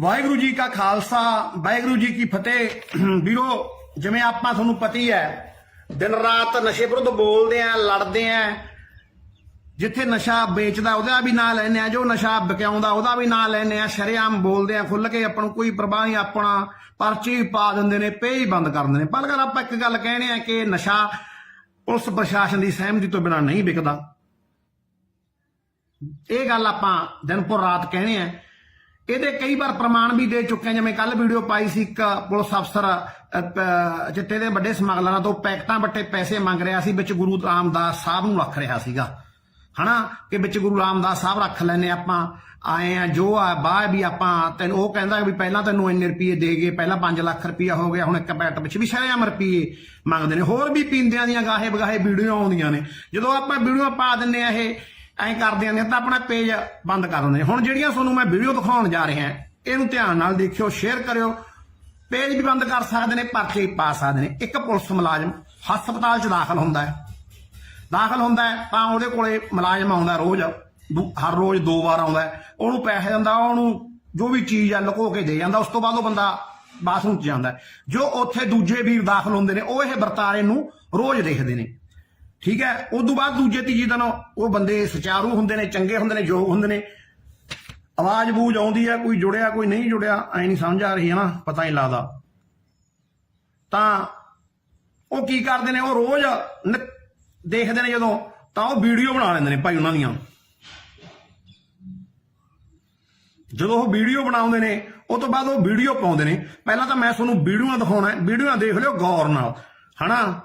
ਵਾਹਿਗੁਰੂ ਜੀ ਕਾ ਖਾਲਸਾ, ਵਾਹਿਗੁਰੂ ਜੀ ਕੀ ਫਤਿਹ। ਵੀਰੋ, ਜਿਵੇਂ ਆਪਾਂ ਤੁਹਾਨੂੰ ਪਤੀ ਹੈ, ਦਿਨ ਰਾਤ ਨਸ਼ੇ ਵਿਰੁੱਧ ਬੋਲਦੇ ਆ, ਲੜਦੇ ਆ, ਜਿੱਥੇ ਨਸ਼ਾ ਵੇਚਦਾ ਉਹਦਾ ਵੀ ਨਾਂ ਲੈਨੇ ਆ, ਜੋ ਨਸ਼ਾ ਵਿਕਾਉਂਦਾ ਉਹਦਾ ਵੀ ਨਾਂ ਲੈਨੇ ਆ, ਸ਼ਰੇਆਮ ਬੋਲਦੇ ਆ ਖੁੱਲ ਕੇ ਆਪਾਂ ਨੂੰ ਕੋਈ ਪਰਵਾਹ ਨਹੀਂ, ਆਪਣਾ ਪਰਚੀ ਪਾ ਦਿੰਦੇ ਨੇ ਪੇ ਹੀ ਬੰਦ ਕਰ ਦਿੰਦੇ ਨੇ। ਪਰ ਅਗਰ ਆਪਾਂ ਇੱਕ ਗੱਲ ਕਹਿਣੇ ਆ ਕਿ ਨਸ਼ਾ ਪੁਲਿਸ ਪ੍ਰਸ਼ਾਸਨ ਦੀ ਸਹਿਮਤੀ ਤੋਂ ਬਿਨਾਂ ਨਹੀਂ ਵਿਕਦਾ, ਇਹ ਗੱਲ ਆਪਾਂ ਦਿਨ ਪਰ ਰਾਤ ਕਹਿਣੇ ਆ। ਇਹਦੇ ਕਈ ਵਾਰ ਪ੍ਰਮਾਣ ਵੀ ਦੇ ਚੁੱਕੇ ਜਿਵੇਂ ਕੱਲ ਵੀਡੀਓ ਪਾਈ ਸੀ ਇੱਕ ਪੁਲਿਸ ਅਫਸਰ ਚਿੱਟੇ ਦੇ ਵੱਡੇ ਸਮਗਲਰਾਂ ਤੋਂ ਪੈਕਟਾਂ ਵੱਟੇ ਪੈਸੇ ਮੰਗ ਰਿਹਾ ਸੀ, ਵਿੱਚ ਗੁਰੂ ਰਾਮਦਾਸ ਸਾਹਿਬ ਨੂੰ ਰੱਖ ਰਿਹਾ ਸੀਗਾ। ਹਨਾ? ਕਿ ਵਿੱਚ ਗੁਰੂ ਰਾਮਦਾਸ ਸਾਹਿਬ ਰੱਖ ਲੈਨੇ ਆਪਾਂ। ਆਏ ਆ, ਜੋ ਆ ਬਾਹ ਵੀ ਆਪਾਂ ਤੈਨੂੰ, ਉਹ ਕਹਿੰਦਾ ਵੀ ਪਹਿਲਾਂ ਤੈਨੂੰ ਇੰਨੇ ਰੁਪਏ ਦੇ ਗਏ, ਪਹਿਲਾਂ 5 ਲੱਖ ਰੁਪਇਆ ਹੋ ਗਿਆ, ਹੁਣ ਇੱਕ ਪੈਕਟ ਵਿੱਚ ਵੀ ਸ਼ਰੇਆਮ ਰੁਪਏ ਮੰਗਦੇ ਨੇ। ਹੋਰ ਵੀ ਪੀਂਦਿਆਂ ਦੀਆਂ ਗਾਹੇ ਬਗਾਹੇ ਵੀਡੀਓ ਆਉਂਦੀਆਂ ਨੇ। ਜਦੋਂ ਆਪਾਂ ਵੀਡੀਓ ਪਾ ਦਿੰਨੇ ਆ ਇਹ ਐਂ ਕਰਦੇ ਨੇ ਤਾਂ ਆਪਣਾ ਪੇਜ ਬੰਦ ਕਰ ਦਿੰਦੇ ਹੁਣ ਜਿਹੜੀਆਂ ਤੁਹਾਨੂੰ ਮੈਂ ਵੀਡੀਓ ਦਿਖਾਉਣ ਜਾ ਰਿਹਾ, ਇਹਨੂੰ ਧਿਆਨ ਨਾਲ ਦੇਖਿਓ ਸ਼ੇਅਰ ਕਰਿਓ। ਪੇਜ ਵੀ ਬੰਦ ਕਰ ਸਕਦੇ ਨੇ, ਪਰਚੇ ਪਾ ਸਕਦੇ ਨੇ। ਇੱਕ ਪੁਲਿਸ ਮੁਲਾਜ਼ਮ ਹਸਪਤਾਲ 'ਚ ਦਾਖਲ ਹੁੰਦਾ ਹੈ। ਦਾਖਲ ਹੁੰਦਾ ਹੈ, ਤਾਂ ਉਹਦੇ ਕੋਲੇ ਮੁਲਾਜ਼ਮ ਆਉਂਦਾ ਰੋਜ਼। ਦੂ- ਹਰ ਰੋਜ਼ ਦੋ ਵਾਰ ਆਉਂਦਾ ਉਹਨੂੰ ਪੈਸੇ ਦਿੰਦਾ, ਉਹਨੂੰ ਜੋ ਵੀ ਚੀਜ਼ ਆ ਲੁਕੋ ਕੇ ਦੇ ਜਾਂਦਾ। ਉਸ ਤੋਂ ਬਾਅਦ ਉਹ ਬੰਦਾ ਬਾਥਰੂਮ 'ਚ ਜਾਂਦਾ ਜੋ ਉੱਥੇ ਦੂਜੇ ਵੀਰ ਦਾਖਲ ਹੁੰਦੇ ਨੇ, ਉਹ ਇਹ ਵਰਤਾਰੇ ਨੂੰ ਰੋਜ਼ ਦੇਖਦੇ ਨੇ। ਠੀਕ ਹੈ? ਉਸ ਤੋਂ ਬਾਅਦ ਦੂਜੇ ਤੀਜੇ ਦਿਨ ਉਹ ਬੰਦੇ ਸੁਚਾਰੂ ਹੁੰਦੇ ਨੇ, ਚੰਗੇ ਹੁੰਦੇ ਨੇ, ਯੋਗ ਹੁੰਦੇ ਨੇ। ਆਵਾਜ਼ ਬੂਝ ਆਉਂਦੀ ਹੈ, ਕੋਈ ਜੁੜਿਆ, ਕੋਈ ਨਹੀਂ ਜੁੜਿਆ, ਐ ਨਹੀਂ ਸਮਝ ਆ ਰਹੀ ਹੈ ਨਾ, ਪਤਾ ਹੀ ਲੱਗਦਾ। ਤਾਂ ਉਹ ਕੀ ਕਰਦੇ ਨੇ, ਉਹ ਰੋਜ਼ ਨ- ਦੇਖਦੇ ਨੇ ਜਦੋਂ, ਤਾਂ ਉਹ ਵੀਡੀਓ ਬਣਾ ਲੈਂਦੇ ਨੇ ਭਾਈ ਉਹਨਾਂ ਦੀਆਂ। ਜਦੋਂ ਉਹ ਵੀਡੀਓ ਬਣਾਉਂਦੇ ਨੇ, ਉਹ ਤੋਂ ਬਾਅਦ ਉਹ ਵੀਡੀਓ ਪਾਉਂਦੇ ਨੇ। ਪਹਿਲਾਂ ਤਾਂ ਮੈਂ ਤੁਹਾਨੂੰ ਵੀਡੀਓਆਂ ਦਿਖਾਉਣਾ ਵੀਡੀਓਆਂ ਦੇਖ ਲਿਓ ਗੌਰ ਨਾਲ। ਹਨਾ?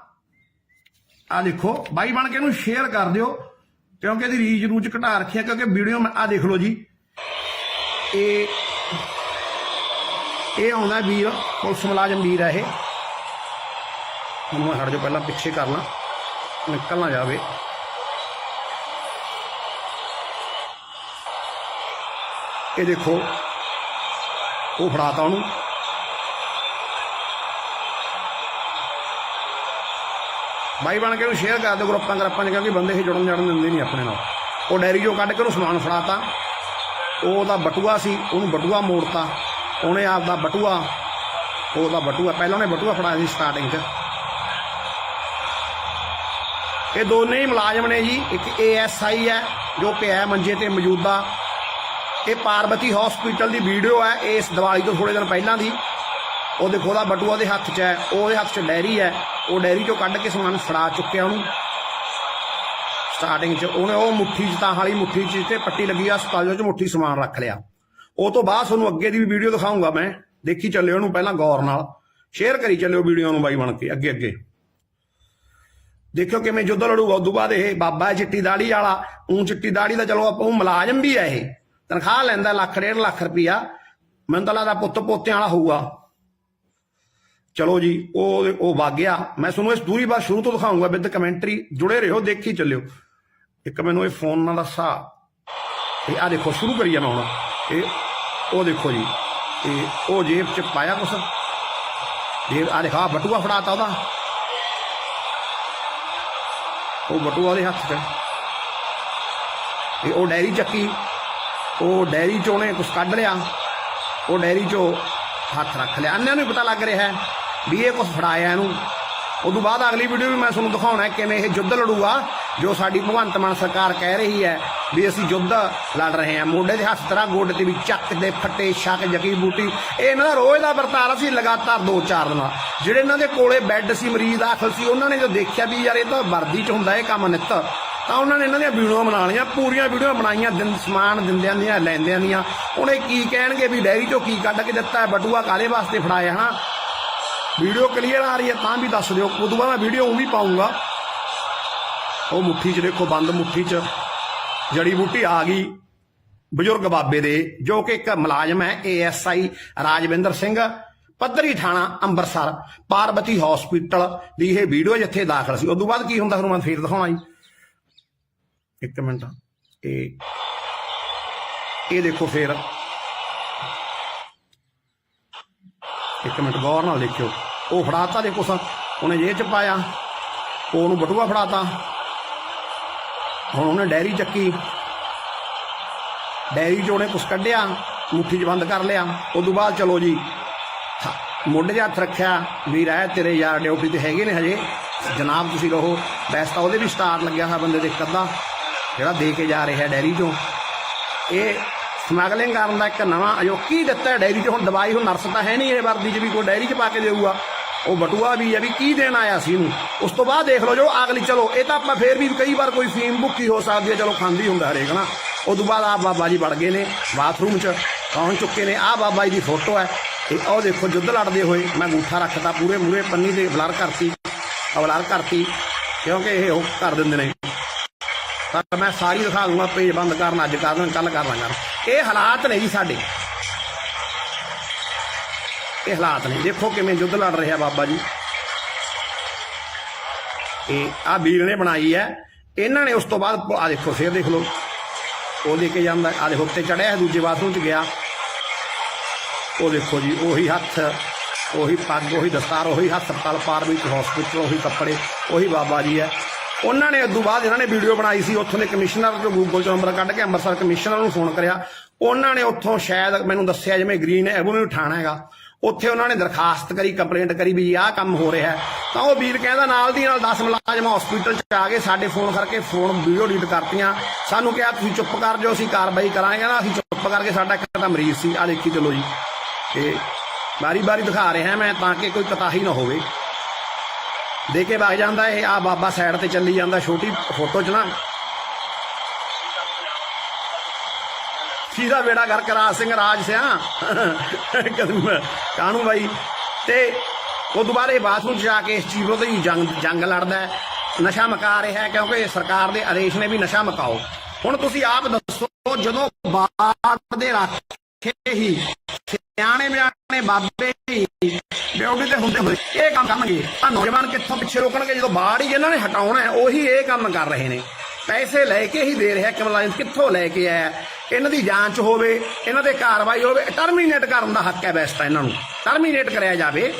ਆ ਦੇਖੋ, ਬਾਈ ਬਣ ਕੇ ਇਹਨੂੰ ਸ਼ੇਅਰ ਕਰ ਦਿਓ, ਕਿਉਂਕਿ ਇਹਦੀ ਰੀਚ ਰੂਚ ਘਟਾ ਰੱਖਿਆ ਕਿਉਂਕਿ ਵੀਡੀਓ ਆ ਦੇਖ ਲਓ ਜੀ। ਇਹ ਇਹ ਆਉਂਦਾ ਵੀਰ, ਪੁਲਿਸ ਮੁਲਾਜ਼ਮ ਵੀਰ ਆ ਇਹ। ਹੁਣ ਮੈਂ ਹਟ ਜਾ ਪਹਿਲਾਂ ਪਿੱਛੇ ਕਰ ਲਾਂ, ਨਿਕਲ ਨਾ ਜਾਵੇ। ਇਹ ਦੇਖੋ, ਉਹ ਫੜਾਤਾ ਉਹਨੂੰ। ਬਾਈ ਬਣ ਕੇ ਉਹਨੂੰ ਸ਼ੇਅਰ ਕਰ ਦਿਓ ਗਰੁੱਪਾਂ ਗਰੁੱਪਾਂ 'ਚ, ਕਿਉਂਕਿ ਬੰਦੇ ਇਹ ਜੁੜਨ ਜੜਨ ਦਿੰਦੇ ਨਹੀਂ ਆਪਣੇ ਨਾਲ। ਉਹ ਡੈਰੀ ਚੋਂ ਕੱਢ ਕੇ ਉਹਨੂੰ ਸਮਾਨ ਫੜਾਤਾ। ਉਹ ਉਹਦਾ ਬਟੂਆ ਸੀ, ਉਹਨੂੰ ਬਟੂਆ ਮੋੜਤਾ। ਉਹਨੇ ਆਪਦਾ ਬਟੂਆ ਉਹਦਾ ਬਟੂਆ, ਪਹਿਲਾਂ ਉਹਨੇ ਬਟੂਆ ਫੜਾਇਆ ਸੀ ਸਟਾਰਟਿੰਗ 'ਚ। ਇਹ ਦੋਨੇ ਹੀ ਮੁਲਾਜ਼ਮ ਨੇ ਜੀ, ਇੱਕ ਏਐਸਆਈ ਹੈ, ਜੋ ਪਿਆ ਮੰਜੇ ਤੇ ਮੌਜੂਦਾ। ਇਹ ਪਾਰਬਤੀ ਹਸਪੀਟਲ ਦੀ ਵੀਡੀਓ ਹੈ, ਇਸ ਦੀਵਾਲੀ ਤੋਂ ਥੋੜੇ ਦਿਨ ਪਹਿਲਾਂ ਦੀ। ਉਹ ਦੇਖੋ, ਉਹਦਾ ਬਟੂਆ ਦੇ ਹੱਥ 'ਚ ਹੈ, ਉਹਦੇ ਹੱਥ 'ਚ ਡੈਰੀ ਹੈ। ਉਹ ਡੈਰੀ 'ਚੋਂ ਕੱਢ ਕੇ ਸਮਾਨ ਫੜਾ ਚੁੱਕਿਆ ਉਹਨੂੰ। ਸਟਾਰਟਿੰਗ 'ਚ ਉਹਨੇ ਉਹ ਮੁੱਠੀ 'ਚ, ਤਾਂ ਹਾਲੀ ਮੁੱਠੀ 'ਚ ਤੇ ਪੱਟੀ ਲੱਗੀ ਆ, ਹਸਪਤਾਲ 'ਚ ਮੁੱਠੀ ਸਮਾਨ ਰੱਖ ਲਿਆ। ਉਹ ਤੋਂ ਬਾਅਦ ਤੁਹਾਨੂੰ ਅੱਗੇ ਦੀ ਵੀ ਵੀਡੀਓ ਦਿਖਾਉਂਗਾ ਮੈਂ। ਦੇਖੀ ਚੱਲਿਓ ਉਹਨੂੰ ਪਹਿਲਾਂ ਗੌਰ ਨਾਲ। ਸ਼ੇਅਰ ਕਰੀ ਚੱਲਿਓ ਵੀਡੀਓ ਨੂੰ ਬਾਈ ਬਣ ਕੇ, ਅੱਗੇ ਅੱਗੇ। ਦੇਖਿਓ ਕਿਵੇਂ ਜੁੱਧ ਲੜੂਗਾ। ਉਦੋਂ ਬਾਅਦ ਇਹ ਬਾਬਾ ਹੈ ਚਿੱਟੀ ਦਾੜੀ ਵਾਲਾ ਉਹ ਚਿੱਟੀ ਦਾੜੀ ਦਾ ਚਲੋ ਆਪਾਂ, ਉਹ ਮੁਲਾਜ਼ਮ ਵੀ ਹੈ ਇਹ। ਤਨਖਾਹ ਲੈਂਦਾ ਲੱਖ, ਡੇਢ ਲੱਖ ਰੁਪਈਆ। ਮੈਨੂੰ ਤਾਂ ਲੱਗਦਾ ਪੁੱਤ ਪੋਤਿਆਂ ਵਾਲਾ ਹੋਊਗਾ। ਚਲੋ ਜੀ, ਉਹ ਉਹ ਵਗ ਮੈਂ ਤੁਹਾਨੂੰ ਇਸ ਦੂਰੀ ਬਾਤ ਸ਼ੁਰੂ ਤੋਂ ਦਿਖਾਉਂਗਾ, ਵਿਦ ਕਮੈਂਟਰੀ। ਜੁੜੇ ਰਹੋ, ਦੇਖੀ ਚੱਲਿਓ। ਇੱਕ ਮੈਨੂੰ ਇਹ ਫੋਨ ਨਾਲ ਦੱਸਾ। ਇਹ ਆ ਦੇਖੋ, ਸ਼ੁਰੂ ਕਰੀ ਜਾਣਾ ਹੁਣ। ਇਹ, ਉਹ ਦੇਖੋ ਜੀ। ਇਹ, ਉਹ ਜੇਬ ਚ ਪਾਇਆ ਕੁਛ। ਜੇਬ ਆ ਦੇਖਾ ਬਟੂਆ ਫੜਾਤਾ ਉਹਦਾ। ਉਹ ਬਟੂਆ ਉਹਦੇ ਹੱਥ 'ਚ। ਇਹ ਉਹ ਡੈਰੀ ਚੱਕੀ। ਉਹ ਡੈਰੀ ਚੋਂ ਨੇ ਕੁਛ ਕੱਢ ਲਿਆ। ਉਹ ਡੈਰੀ ਚੋਂ ਹੱਥ ਰੱਖ ਲਿਆ। ਅੰਨਿਆਂ ਨੂੰ ਵੀ ਪਤਾ ਲੱਗ ਰਿਹਾ ਹੈ। ਵੀ ਇਹ ਕੁਛ ਫੜਾਇਆ ਇਹਨੂੰ। ਉਦੋਂ ਬਾਅਦ ਅਗਲੀ ਵੀਡੀਓ ਵੀ ਮੈਂ ਤੁਹਾਨੂੰ ਦਿਖਾਉਣਾ ਕਿਵੇਂ ਇਹ ਯੁੱਧ ਲੜੂਗਾ ਜੋ ਸਾਡੀ ਭਗਵੰਤ ਮਾਨ ਸਰਕਾਰ ਕਹਿ ਰਹੀ ਹੈ ਵੀ ਅਸੀਂ ਯੁੱਧ ਲੜ ਰਹੇ ਹਾਂ। ਮੋਢੇ ਦੇ ਹੱਥ ਤਰ੍ਹਾਂ ਗੋਡੇ ਤੇ ਵੀ ਚੱਕ ਦੇ ਫੱਟੇ ਸ਼ੱਕ ਜਗੀ ਬੂਟੀ। ਇਹ ਇਹਨਾਂ ਦਾ ਰੋਜ਼ ਦਾ ਵਰਤਾਰਾ ਸੀ ਲਗਾਤਾਰ 2-4 ਦਿਨਾਂ। ਜਿਹੜੇ ਇਹਨਾਂ ਦੇ ਕੋਲੇ ਬੈੱਡ ਸੀ, ਮਰੀਜ਼ ਦਾਖਲ ਸੀ, ਉਹਨਾਂ ਨੇ ਜਦੋਂ ਦੇਖਿਆ ਵੀ ਯਾਰ ਇਹ ਤਾਂ ਵਰਦੀ 'ਚ ਹੁੰਦਾ ਇਹ ਕੰਮ ਨਿੱਤ, ਤਾਂ ਉਹਨਾਂ ਨੇ ਇਹਨਾਂ ਦੀਆਂ ਵੀਡੀਓ ਬਣਾ ਲਈਆਂ, ਪੂਰੀਆਂ ਵੀਡੀਓ ਬਣਾਈਆਂ, ਦਿਨ ਸਮਾਨ ਦਿੰਦਿਆਂ ਦੀਆਂ, ਲੈਂਦਿਆਂ ਦੀਆਂ। ਉਹਨੇ ਕੀ ਕਹਿਣਗੇ ਵੀ ਡੈਰੀ 'ਚੋਂ ਕੀ ਕੱਢ ਕੇ ਦਿੱਤਾ ਬਟੂਆ ਕਾਲੇ ਵਾਸਤੇ ਫੜਾਇਆ, ਹਨਾ? ਵੀਡੀਓ ਕਲੀਅਰ ਆ ਰਹੀ ਹੈ, ਤਾਂ ਵੀ ਦੱਸ ਦਿਓ। ਉਦੋਂ ਬਾਅਦ ਮੈਂ ਵੀਡੀਓ ਉਹ ਵੀ ਪਾਉਂਗਾ ਉਹ ਮੁੱਠੀ 'ਚ ਦੇਖੋ, ਬੰਦ ਮੁੱਠੀ 'ਚ। ਜੜੀ ਬੂਟੀ ਆ ਗਈ। ਬਜ਼ੁਰਗ ਬਾਬੇ ਦੇ, ਜੋ ਕਿ ਇੱਕ ਮੁਲਾਜ਼ਮ ਹੈ ਏਐਸਆਈ ਰਾਜਵਿੰਦਰ ਸਿੰਘ, ਪੱਧਰੀ ਥਾਣਾ ਅੰਮ੍ਰਿਤਸਰ, ਪਾਰਬਤੀ ਹਸਪੀਟਲ ਦੀ ਇਹ ਵੀਡੀਓ ਜਿੱਥੇ ਦਾਖਲ ਸੀ। ਉਦੋਂ ਬਾਅਦ ਕੀ ਹੁੰਦਾ, ਤੁਹਾਨੂੰ ਮੈਂ ਫੇਰ ਦਿਖਾਉਣਾ ਜੀ। ਇੱਕ ਮਿੰਟ। ਇਹ ਇਹ ਦੇਖੋ ਫੇਰ। ਇੱਕ ਮਿੰਟ, ਗੌਰ ਨਾਲ ਦੇਖਿਓ। ਉਹ ਫੜਾਤਾ ਦੇਖੋ ਕੁਛ ਉਹਨੇ ਜੇਬ ਚ ਪਾਇਆ। ਉਹ ਉਹਨੂੰ ਬਟੂਆ ਫੜਾਤਾ। ਹੁਣ ਉਹਨੇ ਡੈਰੀ ਚੱਕੀ। ਡੈਰੀ 'ਚ ਉਹਨੇ ਕੁਛ ਕੱਢਿਆ, ਮੁੱਠੀ 'ਚ ਬੰਦ ਕਰ ਲਿਆ। ਉਦੋਂ ਬਾਅਦ ਚਲੋ ਜੀ। ਹ- ਮੋਢੇ 'ਤੇ ਹੱਥ ਰੱਖਿਆ ਵੀ ਰਹਿ ਤੇਰੇ ਯਾਰ ਡਿਊਟੀ ਤੇ ਹੈਗੇ ਨੇ ਹਜੇ। ਜਨਾਬ ਤੁਸੀਂ ਰਹੋ ਵੈਸੇ ਤਾਂ ਉਹਦੇ ਵੀ ਸਟਾਰ ਲੱਗਿਆ ਹੋਇਆ ਬੰਦੇ ਦੇ ਇੱਕ ਅੱਧਾ, ਜਿਹੜਾ ਦੇ ਕੇ ਜਾ ਰਿਹਾ ਡੈਰੀ 'ਚੋਂ। ਇਹ ਸਮਗਲਿੰਗ ਕਰਨ ਦਾ ਇੱਕ ਨਵਾਂ ਅਜੋਕੀ ਦਿੱਤਾ ਹੈ ਡੈਰੀ 'ਚ। ਹੁਣ ਦਵਾਈ ਹੁਣ ਨਰਸ ਤਾਂ ਹੈ ਨਹੀਂ ਇਹ ਵਰਦੀ 'ਚ ਵੀ, ਕੋਈ ਡੈਰੀ 'ਚ ਪਾ ਕੇ ਦੇਊਗਾ। ਉਹ ਬਟੂਆ ਵੀ ਹੈ ਵੀ ਕੀ ਦੇਣ ਆਇਆ ਸੀ ਇਹਨੂੰ? ਉਸ ਤੋਂ ਬਾਅਦ ਦੇਖ ਲਓ ਜੋ ਅਗਲੀ, ਚਲੋ, ਇਹ ਤਾਂ ਆਪਾਂ ਫੇਰ ਵੀ ਕਈ ਵਾਰ ਕੋਈ ਫੀਮ ਭੁੱਖੀ ਹੋ ਸਕਦੀ ਹੈ, ਚਲੋ, ਖਾਂਦੀ ਹੁੰਦਾ ਹਰੇਕ ਨਾ ਉਸ ਤੋਂ ਬਾਅਦ ਆ ਬਾਬਾ ਜੀ ਵੜ ਗਏ ਨੇ ਬਾਥਰੂਮ 'ਚ, ਪਹੁੰਚ ਚੁੱਕੇ ਨੇ। ਆ ਬਾਬਾ ਜੀ ਦੀ ਫੋਟੋ ਹੈ। ਇਹ ਉਹ ਦੇਖੋ, ਜੁੱਧ ਲੜਦੇ ਹੋਏ ਮੈਂ ਅੰਗੂਠਾ ਰੱਖਤਾ ਪੂਰੇ ਮੂਰੇ ਪੰਨੀ ਦੇ ਬਲਰ ਕਰਤੀ ਅਵਲਾਰ ਕਰਤੀ, ਕਿਉਂਕਿ ਇਹ ਉਹ ਕਰ ਦਿੰਦੇ ਨੇ। ਤਾਂ ਮੈਂ ਸਾਰੀ ਦਿਖਾ ਦੂੰਗਾ, ਪੇਜ ਬੰਦ ਕਰਨ, ਅੱਜ ਕਰ ਦਿਨ ਕੱਲ ਕਰ ਲਾਂਗਾ ਇਹ ਹਾਲਾਤ ਨੇ ਜੀ ਸਾਡੇ। ਇਹ ਹਾਲਾਤ ਨੇ। ਦੇਖੋ ਕਿਵੇਂ ਯੁੱਧ ਲੜ ਰਿਹਾ ਬਾਬਾ ਜੀ। ਇਹ ਆ ਵੀਰ ਨੇ ਬਣਾਈ ਹੈ। ਇਹਨਾਂ ਨੇ ਉਸ ਤੋਂ ਬਾਅਦ ਆ ਦੇਖੋ, ਫੇਰ ਦੇਖ ਲਓ। ਉਹ ਲੈ ਕੇ ਜਾਂਦਾ। ਆ ਦੇਖੋ, ਉੱਤੇ ਚੜਿਆ ਹੈ, ਦੂਜੇ ਬਾਥਰੂਮ 'ਚ ਗਿਆ। ਉਹ ਦੇਖੋ ਜੀ, ਉਹੀ ਹੱਥ, ਉਹੀ ਪੱਗ, ਉਹੀ ਦਸਤਾਰ, ਉਹੀ ਹੱਥ ਹਸਪਤਾਲ ਪਾਰ ਵਿੱਚ ਹਸਪੀਟਲ ਉਹੀ ਕੱਪੜੇ, ਉਹੀ ਬਾਬਾ ਜੀ ਹੈ। ਉਹਨਾਂ ਨੇ ਉਦੋਂ ਬਾਅਦ ਇਹਨਾਂ ਨੇ ਵੀਡੀਓ ਬਣਾਈ ਸੀ। ਉੱਥੋਂ ਦੇ ਕਮਿਸ਼ਨਰ ਤੋਂ ਗੂਗਲ ਚੋਂ ਨੰਬਰ ਕੱਢ ਕੇ ਅੰਮ੍ਰਿਤਸਰ ਕਮਿਸ਼ਨਰ ਨੂੰ ਫੋਨ ਕਰਿਆ। ਉਹਨਾਂ ਨੇ ਉੱਥੋਂ ਸ਼ਾਇਦ, ਮੈਨੂੰ ਦੱਸਿਆ ਜਿਵੇਂ ਗ੍ਰੀਨ ਨੂੰ ਉਠਾਣਾ ਹੈਗਾ। ਉੱਥੇ ਉਹਨਾਂ ਨੇ ਦਰਖਾਸਤ ਕਰੀ ਕੰਪਲੇਂਟ ਕਰੀ ਵੀ ਆਹ ਕੰਮ ਹੋ ਰਿਹਾ ਤਾਂ ਉਹ ਵੀਰ ਕਹਿੰਦਾ ਨਾਲ ਦੀ ਨਾਲ 10 ਮੁਲਾਜ਼ਮ ਹਸਪੀਟਲ ਚ ਆ ਗਏ, ਸਾਡੇ ਫੋਨ ਕਰਕੇ ਫੋਨ ਵੀਡੀਓ ਡਿਲੀਟ ਕਰਤੀਆਂ। ਸਾਨੂੰ ਕਿਹਾ, ਤੁਸੀਂ ਚੁੱਪ ਕਰ ਜਾਓ, ਅਸੀਂ ਕਾਰਵਾਈ ਕਰਾਂਗੇ। ਕਹਿੰਦਾ, ਅਸੀਂ ਚੁੱਪ ਕਰਕੇ ਸਾਡਾ ਇੱਕ ਤਾਂ ਮਰੀਜ਼ ਸੀ ਆ ਦੇਖੀ ਚਲੋ ਜੀ। ਤੇ ਬਾਰੀ ਬਾਰੀ ਦਿਖਾ ਰਿਹਾ ਮੈਂ ਤਾਂ ਕਿ ਕੋਈ ਕਤਾਹੀ ਨਾ ਹੋਵੇ। ਦੇ ਕੇ ਵਗ ਜਾਂਦਾ ਇਹ ਆ ਬਾਬਾ ਸਾਈਡ ਤੇ ਚੱਲੀ ਜਾਂਦਾ, ਛੋਟੀ ਫੋਟੋ ਚ ਨਾ। ਸੀਦਾ ਵੇੜਾ ਘਰ ਕਰਾ ਸਿੰਘ ਰਾਜ ਸਿਆ। ਕਦਮ ਬਾਈ। ਤੇ ਉਹ ਦੁਬਾਰੇ ਬਾਥਰੂਮ ਜਾ ਕੇ ਇਸ ਚੀਜ਼ ਵਿਰੁੱਧ ਜੰਗ ਜੰਗ ਲੜਦਾ ਹੈ। ਨਸ਼ਾ ਮਕਾ ਰਿਹਾ ਹੈ ਕਿਉਂਕਿ ਸਰਕਾਰ ਦੇ ਆਦੇਸ਼ ਨੇ ਵੀ ਨਸ਼ਾ ਮਕਾਓ। ਹੁਣ ਤੁਸੀਂ ਆਪ ਦੱਸੋ, ਜਦੋਂ ਬਾੜ ਦੇ ਰੱਖੇ ਹੀ ਸਿਆਣੇ ਬਿਆਣੇ ਬਾਬੇ ਹੀ ਡਿਊਟੀ ਤੇ ਹੁੰਦੇ ਹੋਏ ਇਹ ਕੰਮ ਕਰਨਗੇ ਆ ਨੌਜਵਾਨ ਕਿੱਥੋਂ ਪਿੱਛੇ ਰੋਕਣਗੇ? ਜਦੋਂ ਬਾੜ ਹੀ ਇਹਨਾਂ ਨੇ ਹਟਾਉਣਾ ਹੈ, ਉਹੀ ਇਹ ਕੰਮ ਕਰ ਰਹੇ ਨੇ। ਪੈਸੇ ਲੈ ਕੇ ਹੀ ਦੇ ਰਿਹਾ ਕਮਲਾਇੰਸ ਕਿੱਥੋਂ ਲੈ ਕੇ ਆਇਆ? ਇਹਨਾਂ ਦੀ ਜਾਂਚ ਹੋਵੇ, ਇਹਨਾਂ ਤੇ ਕਾਰਵਾਈ ਹੋਵੇ ਟਰਮੀਨੇਟ ਕਰਨ ਦਾ ਹੱਕ ਹੈ ਬੈਸਟ ਇਹਨਾਂ ਨੂੰ। ਟਰਮੀਨੇਟ ਕਰਿਆ ਜਾਵੇ।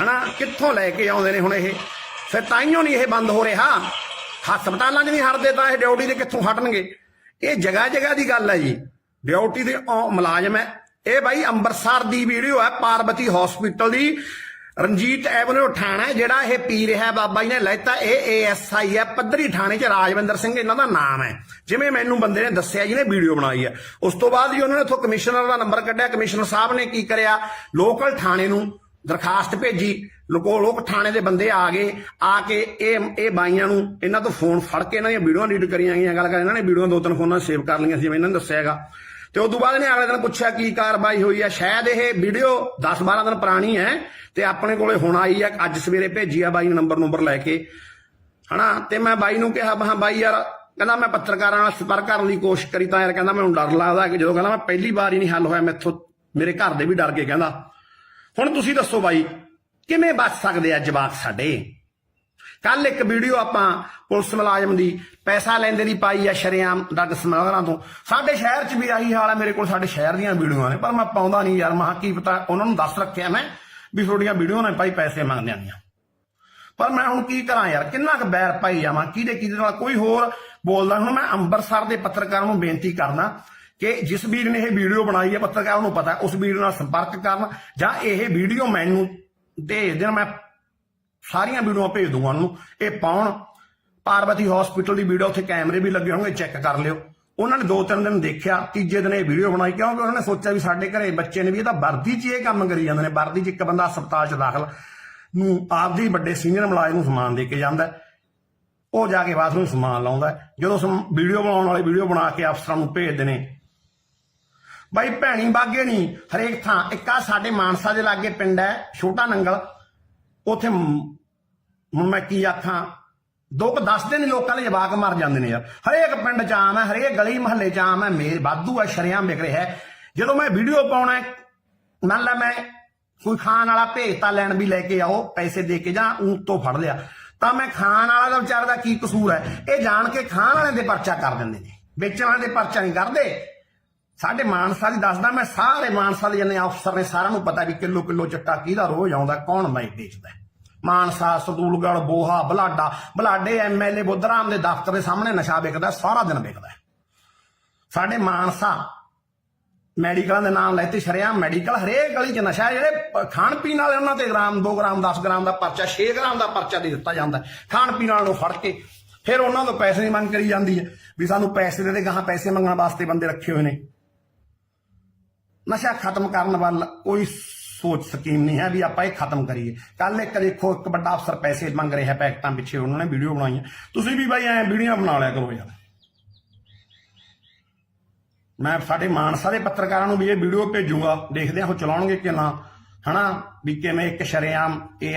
ਹਨਾ? ਕਿੱਥੋਂ ਲੈ ਕੇ ਆਉਂਦੇ ਨੇ ਹੁਣ ਇਹ? ਫਿਰ ਤਾਈਓ ਨਹੀਂ ਇਹ ਬੰਦ ਹੋ ਰਿਹਾ। ਹਸਪਤਾਲਾਂ 'ਚ ਨਹੀਂ ਹਟਦੇ ਤਾਂ ਇਹ ਡਿਊਟੀ ਦੇ ਕਿੱਥੋਂ ਹਟਣਗੇ? ਇਹ ਜਗ੍ਹਾ ਜਗ੍ਹਾ ਦੀ ਗੱਲ ਹੈ ਜੀ। ਡਿਊਟੀ ਦੇ ਮੁਲਾਜ਼ਮ ਹੈ। ਇਹ ਬਾਈ ਅੰਮ੍ਰਿਤਸਰ ਦੀ ਵੀਡੀਓ ਹੈ, ਪਾਰਬਤੀ ਹਸਪੀਟਲ ਦੀ। ਰਣਜੀਤ ਐਵਨਿਊ ਠਾਣਾ ਹੈ, ਜਿਹੜਾ ਇਹ ਪੀ ਰਿਹਾ ਬਾਬਾ ਜੀ ਨੇ ਲੈਤਾ ਇਹ ਏਐਸਆਈ ਹੈ ਪੱਧਰੀ ਥਾਣੇ 'ਚ ਰਾਜਵਿੰਦਰ ਸਿੰਘ ਇਹਨਾਂ ਦਾ ਨਾਮ ਹੈ। ਜਿਵੇਂ ਮੈਨੂੰ ਬੰਦੇ ਨੇ ਦੱਸਿਆ ਜਿਹਨੇ ਵੀਡੀਓ ਬਣਾਈ ਹੈ। ਉਸ ਤੋਂ ਬਾਅਦ ਜੀ ਉਹਨਾਂ ਨੇ ਇੱਥੋਂ ਕਮਿਸ਼ਨਰ ਦਾ ਨੰਬਰ ਕੱਢਿਆ ਕਮਿਸ਼ਨਰ ਸਾਹਿਬ ਨੇ ਕੀ ਕਰਿਆ? ਲੋਕਲ ਥਾਣੇ ਨੂੰ ਦਰਖਾਸਤ ਭੇਜੀ। ਲੋਕੋ ਲੋਕ ਥਾਣੇ ਦੇ ਬੰਦੇ ਆ ਗਏ ਆ ਕੇ ਇਹ ਇਹ ਬਾਈਆਂ ਨੂੰ ਇਹਨਾਂ ਤੋਂ ਫੋਨ ਫੜ ਕੇ ਇਹਨਾਂ ਦੀਆਂ ਵੀਡੀਓਆਂ ਐਡਿਟ ਕਰੀਆਂ ਗਈਆਂ। ਗੱਲ ਕਰ ਇਹਨਾਂ ਨੇ ਵੀਡੀਓ ਦੋ ਤਿੰਨ ਫੋਨਾਂ ਸੇਵ ਕਰ ਲਈਆਂ ਸੀ ਜਿਵੇਂ ਇਹਨਾਂ ਨੇ ਦੱਸਿਆ ਹੈਗਾ। ਤੇ ਉਸ ਤੋਂ ਬਾਅਦ ਇਹਨੇ ਅਗਲੇ ਦਿਨ ਪੁੱਛਿਆ ਕੀ ਕਾਰਵਾਈ ਹੋਈ ਹੈ ਸ਼ਾਇਦ ਇਹ ਵੀਡੀਓ 10-12 ਦਿਨ ਪੁਰਾਣੀ ਹੈ ਤੇ ਆਪਣੇ ਕੋਲੇ ਹੁਣ ਆਈ ਹੈ ਅੱਜ ਸਵੇਰੇ ਭੇਜੀ ਆ ਬਾਈ ਨੇ ਨੰਬਰ ਨੰਬਰ ਲੈ ਕੇ। ਹਨਾ? ਤੇ ਮੈਂ ਬਾਈ ਨੂੰ ਕਿਹਾ, ਮੈਂ ਕਿਹਾ, ਬਾਈ ਯਾਰ, ਕਹਿੰਦਾ ਮੈਂ ਪੱਤਰਕਾਰਾਂ ਨਾਲ ਸੰਪਰਕ ਕਰਨ ਦੀ ਕੋਸ਼ਿਸ਼ ਕਰੀ ਤਾਂ ਯਾਰ, ਕਹਿੰਦਾ ਮੈਨੂੰ ਡਰ ਲੱਗਦਾ ਕਿ ਜਦੋਂ ਕਹਿੰਦਾ ਮੈਂ ਪਹਿਲੀ ਵਾਰ ਹੀ ਨਹੀਂ ਹੱਲ ਹੋਇਆ, ਮੈਥੋਂ ਮੇਰੇ ਘਰ ਦੇ ਵੀ ਡਰ ਕੇ ਕਹਿੰਦਾ। ਹੁਣ ਤੁਸੀਂ ਦੱਸੋ ਬਾਈ, ਕਿਵੇਂ ਬਚ ਸਕਦੇ ਆ ਜਵਾਕ ਸਾਡੇ? ਕੱਲ ਇੱਕ ਵੀਡੀਓ ਆਪਾਂ ਪੁਲਿਸ ਮੁਲਾਜ਼ਮ ਦੀ ਪੈਸਾ ਲੈਂਦੇ ਦੀ ਪਾਈ ਆ ਸ਼ਰੇਆਮ ਡੱਗ ਸਮਗਲਰਾਂ ਤੋਂ। ਸਾਡੇ ਸ਼ਹਿਰ 'ਚ ਵੀ ਆਹੀ ਹਾਲ ਹੈ ਮੇਰੇ ਕੋਲ ਸਾਡੇ ਸ਼ਹਿਰ ਦੀਆਂ ਵੀਡੀਓਆਂ ਨੇ, ਪਰ ਮੈਂ ਪਾਉਂਦਾ ਨਹੀਂ ਯਾਰ ਮਹਾ ਕੀ ਪਤਾ ਉਹਨਾਂ ਨੂੰ ਦੱਸ ਰੱਖਿਆ ਮੈਂ ਵੀ ਤੁਹਾਡੀਆਂ ਵੀਡੀਓ ਨੇ ਭਾਈ ਪੈਸੇ ਮੰਗਦੇ ਆਂਦੀਆਂ ਪਰ ਮੈਂ ਹੁਣ ਕੀ ਕਰਾਂ ਯਾਰ, ਕਿੰਨਾ ਕੁ ਬੈਰ ਪਾਈ ਜਾਵਾਂ, ਕਿਹਦੇ ਕਿਹਦੇ ਨਾਲ ਕੋਈ ਹੋਰ ਬੋਲਦਾ। ਹੁਣ ਮੈਂ ਅੰਮ੍ਰਿਤਸਰ ਦੇ ਪੱਤਰਕਾਰਾਂ ਨੂੰ ਬੇਨਤੀ ਕਰਨਾ ਕਿ ਜਿਸ ਵੀਰ ਨੇ ਇਹ ਵੀਡੀਓ ਬਣਾਈ ਹੈ ਪੱਤਰਕਾਰ ਨੂੰ ਪਤਾ, ਉਸ ਵੀਰ ਨਾਲ ਸੰਪਰਕ ਕਰਨ ਜਾਂ ਇਹ ਵੀਡੀਓ ਮੈਨੂੰ ਦੇ ਦੇਣ, ਮੈਂ ਸਾਰੀਆਂ ਵੀਡੀਓਆਂ ਭੇਜ ਦੂੰਗਾ ਉਹਨੂੰ। ਇਹ ਪਾਉਣ, ਪਾਰਵਤੀ ਹਸਪੀਟਲ ਦੀ ਵੀਡੀਓ ਉੱਥੇ ਕੈਮਰੇ ਵੀ ਲੱਗੇ ਹੋਣਗੇ ਚੈੱਕ ਕਰ ਲਿਓ। ਉਹਨਾਂ ਨੇ ਦੋ ਤਿੰਨ ਦਿਨ ਦੇਖਿਆ, ਤੀਜੇ ਦਿਨ ਇਹ ਵੀਡੀਓ ਬਣਾਈ, ਕਿਉਂਕਿ ਉਹਨਾਂ ਨੇ ਸੋਚਿਆ ਵੀ ਸਾਡੇ ਘਰੇ ਬੱਚੇ ਨੇ ਵੀ ਇਹ ਤਾਂ ਵਰਦੀ 'ਚ ਇਹ ਕੰਮ ਕਰੀ ਜਾਂਦੇ ਨੇ। ਵਰਦੀ 'ਚ ਇੱਕ ਬੰਦਾ ਹਸਪਤਾਲ 'ਚ ਦਾਖਲ ਨੂੰ ਆਪਦੀ ਵੱਡੇ ਸੀਨੀਅਰ ਮੁਲਾਜ਼ਮ ਨੂੰ ਸਮਾਨ ਦੇ ਕੇ ਜਾਂਦਾ ਉਹ ਜਾ ਕੇ ਬਾਥਰੂਮ ਸਮਾਨ ਲਾਉਂਦਾ ਹੈ। ਜਦੋਂ ਵੀਡੀਓ ਬਣਾਉਣ ਵਾਲੇ ਵੀਡੀਓ ਬਣਾ ਕੇ ਅਫਸਰਾਂ ਨੂੰ ਭੇਜਦੇ ਨੇ। ਬਾਈ ਭੈਣੀ, ਬਾਗੇ ਨਹੀਂ ਹਰੇਕ ਥਾਂ। ਇੱਕ ਆ ਸਾਡੇ ਮਾਨਸਾ ਦੇ ਲਾਗੇ ਪਿੰਡ ਹੈ, ਛੋਟਾ ਨੰਗਲ। ਉੱਥੇ ਹੁਣ ਮੈਂ ਕੀ ਆਖਾਂ? ਦੋ ਕੁ ਦੱਸ ਦਿਨ ਲੋਕਾਂ ਦੇ ਜਵਾਕ ਮਰ ਜਾਂਦੇ ਨੇ ਯਾਰ। ਹਰੇਕ ਪਿੰਡ ਚ ਆਮ ਹੈ, ਹਰੇਕ ਗਲੀ ਮਹੱਲੇ ਚ ਆਮ ਹੈ ਮੇਰ ਵਾਧੂ ਹੈ, ਸ਼ਰਿਆਮ ਵਿਕ ਰਿਹਾ ਹੈ। ਜਦੋਂ ਮੈਂ ਵੀਡੀਓ ਪਾਉਣਾ ਮੰਨ ਲਾ ਮੈਂ ਕੋਈ ਖਾਣ ਵਾਲਾ ਭੇਜਤਾ ਲੈਣ ਵੀ ਲੈ ਕੇ ਆਓ, ਪੈਸੇ ਦੇ ਕੇ ਜਾਂ ਊਂ ਤੋਂ ਫੜ ਲਿਆ, ਤਾਂ ਮੈਂ ਖਾਣ ਵਾਲਾ ਦਾ ਵਿਚਾਰ ਦਾ ਕੀ ਕਸੂਰ ਹੈ? ਇਹ ਜਾਣ ਕੇ ਖਾਣ ਵਾਲਿਆਂ ਦੇ ਪਰਚਾ ਕਰ ਦਿੰਦੇ ਨੇ। ਵੇਚਣ ਵਾਲਿਆਂ ਦੇ ਪਰਚਾ ਨਹੀਂ ਕਰਦੇ। ਸਾਡੇ ਮਾਨਸਾ ਦੀ ਦੱਸਦਾ, ਮੈਂ ਸਾਰੇ ਮਾਨਸਾ ਦੇ ਜਿੰਨੇ ਅਫਸਰ ਨੇ ਸਾਰਿਆਂ ਨੂੰ ਪਤਾ ਵੀ ਕਿਲੋ ਕਿਲੋ ਚਿੱਟਾ ਕਿਹਦਾ ਰੋਜ਼ ਆਉਂਦਾ, ਕੌਣ ਮੈਂ ਵੇਚਦਾ। ਮਾਨਸਾ ਸਦੂਲਗੜ ਬੋਹਾ, ਬਲਾਡਾ, ਬਲਾਡੇ ਐਮਐਲਏ ਬੁੱਧਰਾਮ ਦੇ ਦਫ਼ਤਰ ਦੇ ਸਾਹਮਣੇ ਨਸ਼ਾ ਵਿਕਦਾ ਸਾਰਾ ਦਿਨ ਵਿਕਦਾ ਸਾਡੇ ਮਾਨਸਾ ਮੈਡੀਕਲਾਂ ਦੇ ਨਾਮ ਲੈਤੇ ਸ਼ਰਿਆਮ ਮੈਡੀਕਲ, ਹਰੇਕ ਗਲੀ 'ਚ ਨਸ਼ਾ, ਜਿਹੜੇ ਖਾਣ ਪੀਣ ਵਾਲੇ ਉਹਨਾਂ ਤੇ ਗ੍ਰਾਮ 2 ਗ੍ਰਾਮ 10 ਗ੍ਰਾਮ ਦਾ ਪਰਚਾ 6 ਗ੍ਰਾਮ ਦਾ ਪਰਚਾ ਦੇ ਦਿੱਤਾ ਜਾਂਦਾ। ਖਾਣ ਪੀਣ ਵਾਲਿਆਂ ਨੂੰ ਫੜ ਕੇ ਫਿਰ ਉਹਨਾਂ ਤੋਂ ਪੈਸੇ ਦੀ ਮੰਗ ਕਰੀ ਜਾਂਦੀ ਹੈ ਵੀ ਸਾਨੂੰ ਪੈਸੇ ਦੇ ਦੇ, ਗਾਹਾਂ ਪੈਸੇ ਮੰਗਣ ਵਾਸਤੇ ਬੰਦੇ ਰੱਖੇ ਹੋਏ ਨੇ। ਨਸ਼ਾ ਖਤਮ ਕਰਨ ਵੱਲ ਕੋਈ ਸੋਚ ਸਕੀਮ ਨਹੀਂ ਹੈ ਵੀ ਆਪਾਂ ਇਹ ਖਤਮ ਕਰੀਏ। ਕੱਲ ਇੱਕ ਦੇਖੋ, ਇੱਕ ਵੱਡਾ ਅਫਸਰ ਪੈਸੇ ਮੰਗ ਰਿਹਾ ਪੈਕਟਾਂ ਪਿੱਛੇ, ਉਹਨਾਂ ਨੇ ਵੀਡੀਓ ਬਣਾਈਆਂ। ਤੁਸੀਂ ਵੀ ਬਾਈ ਐ ਵੀਡੀਓ ਬਣਾ ਲਿਆ ਕਰੋ ਯਾਰ। ਮੈਂ ਸਾਡੇ ਮਾਨਸਾ ਦੇ ਪੱਤਰਕਾਰਾਂ ਨੂੰ ਵੀ ਇਹ ਵੀਡੀਓ ਭੇਜੂਗਾ, ਦੇਖਦੇ ਹਾਂ ਉਹ ਚਲਾਉਣਗੇ ਕਿ ਨਾ। ਹਨਾ? ਵੀ ਕਿਵੇਂ ਇੱਕ ਸ਼ਰੇਆਮ ਇਹ